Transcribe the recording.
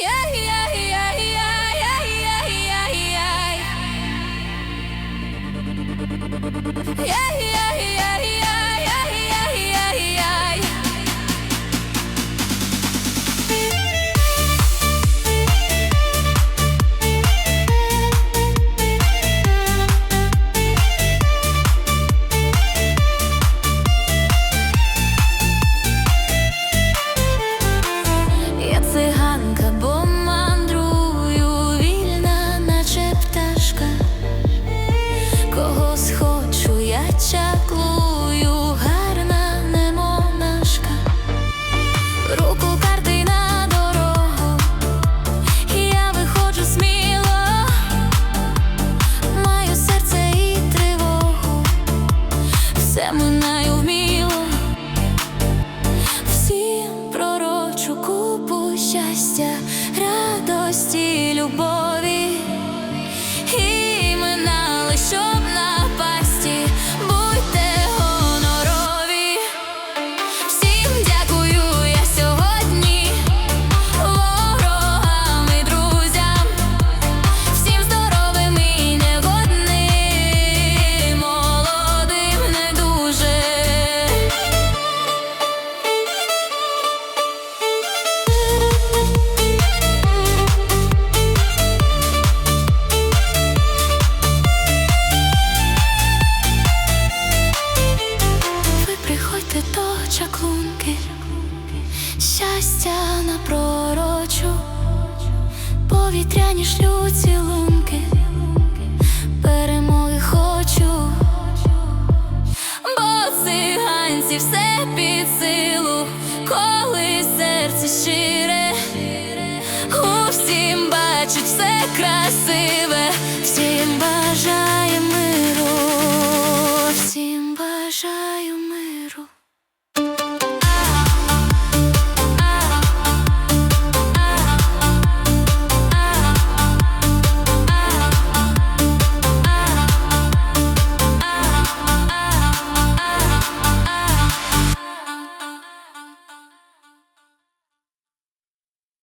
Yeah, yeah. радості, любов. щастя на пророчу, повітряні шлю цілунки, перемоги хочу, бо циганці все під силу, коли серце щире, усім бачить все краси.